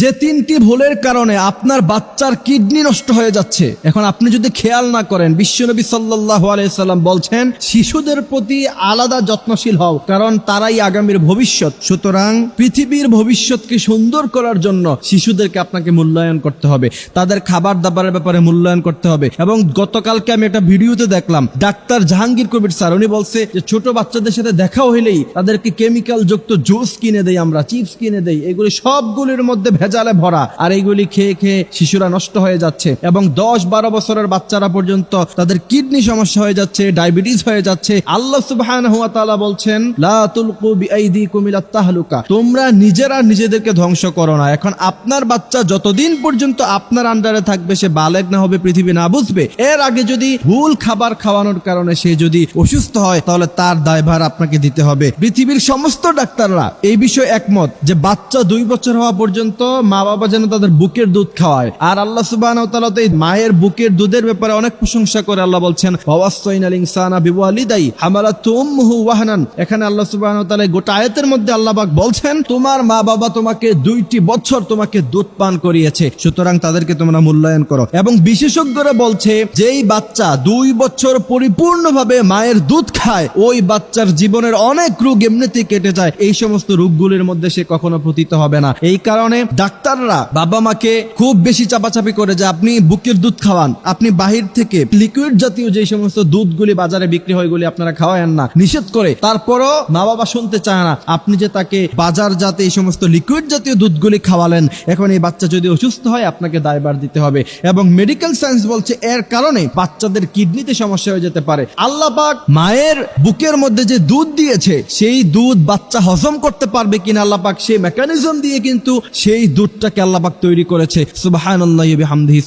যে তিনটি ভুলের কারণে আপনার বাচ্চার কিডনি নষ্ট হয়ে যাচ্ছে, এখন আপনি যদি খেয়াল না করেন, বিশ্বনবী সাল্লাহ আলাইসাল্লাম বলছেন, শিশুদের প্রতি আলাদা যত্নশীল হও, কারণ তারাই আগামীর ভবিষ্যৎ। সুতরাং পৃথিবীর ভবিষ্যৎকে সুন্দর করার জন্য শিশুদেরকে আপনাকে মূল্যায়ন করতে হবে, তাদের খাবার দাবারের ব্যাপারে মূল্যায়ন করতে হবে। এবং গতকালকে আমি একটা ভিডিওতে দেখলাম, ডাক্তার জাহাঙ্গীর কবির স্যার, উনি বলছে যে, ছোট বাচ্চাদের সাথে দেখা হইলেই তাদেরকে কেমিক্যাল যুক্ত জুস কিনে দেই আমরা চিপস কিনে দেই, এগুলি সবগুলির মধ্যে ভেজালে ভরা। আর এইগুলি খেয়ে খেয়ে শিশুরা নষ্ট হয়ে যাচ্ছে এবং দশ বারো বছরের বাচ্চারা পর্যন্ত তাদের কিডনি সমস্যা হয়ে যাচ্ছে, ডায়াবেটিস হয়ে যাচ্ছে। আল্লাহ সুবহানাহু ওয়া তাআলা বলছেন, লা তুলকু বিআইদিকুম তাহলুকা। তোমরা নিজেরা নিজেদেরকে ধ্বংস করো না। এখন আপনার বাচ্চা যতদিন পর্যন্ত আপনার আন্ডারে থাকবে, সে বালেগ না হবে, পৃথিবী না বুঝবে। এর আগে যদি ভুল খাবার খাওয়ানোর কারণে সে যদি অসুস্থ হয়, তাহলে তার দায়ভার আপনাকে দিতে হবে। পৃথিবীর সমস্ত ডাক্তাররা এই বিষয়ে একমত যে বাচ্চা দুই বছর হওয়া পর্যন্ত মা বাবা যেন তাদের বুকের দুধ খাওয়ায়। আর আল্লাহ সুবাহ মায়ের বুকের দুধের ব্যাপারে অনেক প্রশংসা করে আল্লাহ বলছেন এখানে আল্লাহ তাআলা গোটা আয়াতের মধ্যে আল্লাহ পাক বলছেন, তোমার মা বাবা তোমাকে দুইটি বছর তোমাকে দুধ পান করিয়েছে, সুতরাং তাদেরকে তোমরা মূল্যায়ন করো। এবং বিশেষজ্ঞরা বলছে, যেই বাচ্চা দুই বছর পরিপূর্ণভাবে মায়ের দুধ খায়, ওই বাচ্চার জীবনের অনেক রোগ এমনিতেই কেটে যায়। এই সমস্ত রোগগুলির মধ্যে সে কখনো প্রতীত হবে না। এই কারণে ডাক্তাররা বাবা মাকে খুব বেশি চাপাচাপি করে যে আপনি বুকের দুধ খাওয়ান, আপনি বাহির থেকে লিকুইড জাতীয় যে সমস্ত দুধগুলি বাজারে বিক্রি হয় গুলি আপনারা খাওয়ায়েন না। নিষেধ করে। তারপরও মা বাবা শুনতে চায় না, আপনি যে তাকে বাজার জাতে এই সমস্ত লিকুইড জাতীয় দুধগুলি খাওয়ালেন, এখন এই বাচ্চা যদি অসুস্থ হয়, আপনাকে দায়বার দিতে হবে। এবং মেডিকেল সায়েন্স বলছে এর কারণে বাচ্চাদের কিডনিতে সমস্যা হয়ে যেতে পারে। আল্লাহ পাক মায়ের বুকের মধ্যে যে দুধ দিয়েছে, সেই দুধ বাচ্চা হজম করতে পারবে কিনা আল্লাহ পাক সেই মেকানিজম দিয়ে কিন্তু সেই দুধটাকে আল্লাহ পাক তৈরি করেছে। সুবাহান্লাহ হামদিহি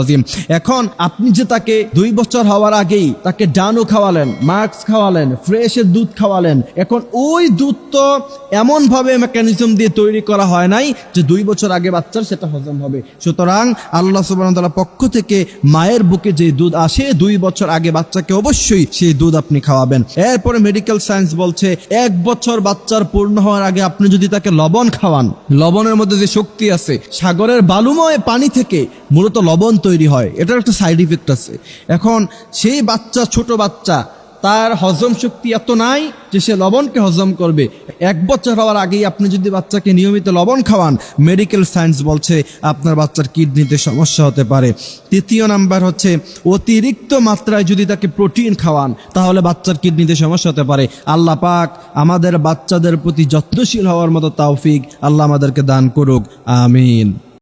আজিম এখন আপনি যে তাকে দুই বছর হওয়ার আগেই তাকে ডানু খাওয়ালেন মার্কস খাওয়ালেন, ফ্রেশের দুধ খাওয়ালেন, এখন ওই দুধ তো এমন ভাবে মেকানিজম দিয়ে তৈরি করা হয় নাই যে দুই বছর আগে বাচ্চার সেটা হজম হবে। সুতরাং আল্লাহ সুবাহ পক্ষ থেকে মায়ের বুকে যে দুধ আসে, দুই বছর আগে বাচ্চাকে অবশ্যই সেই দুধ আপনি খাওয়াবেন। এরপরে মেডিকেল সায়েন্স বলছে, এক বছর বাচ্চার পূর্ণ হওয়ার আগে আপনি যদি তাকে লবণ খাওয়ান, লবণের মধ্যে যে শক্তি আছে। সাগরের বালুময় পানি থেকে মূলত লবণ তৈরি হয়। এটার একটা সাইড ইফেক্ট আছে। এখন সেই বাচ্চা, ছোট বাচ্চা তার হজম শক্তি এত নাই যে সে লবণকে হজম করবে। এক বছর হওয়ার আগেই আপনি যদি বাচ্চাকে নিয়মিত লবণ খাওয়ান মেডিকেল সায়েন্স বলছে আপনার বাচ্চার কিডনিতে সমস্যা হতে পারে। তৃতীয় নাম্বার হচ্ছে অতিরিক্ত মাত্রায় যদি তাকে প্রোটিন খাওয়ান, তাহলে বাচ্চার কিডনিতে সমস্যা হতে পারে। আল্লাহ পাক আমাদের বাচ্চাদের প্রতি যত্নশীল হওয়ার মতো তাওফিক আল্লাহ আমাদেরকে দান করুক। আমিন।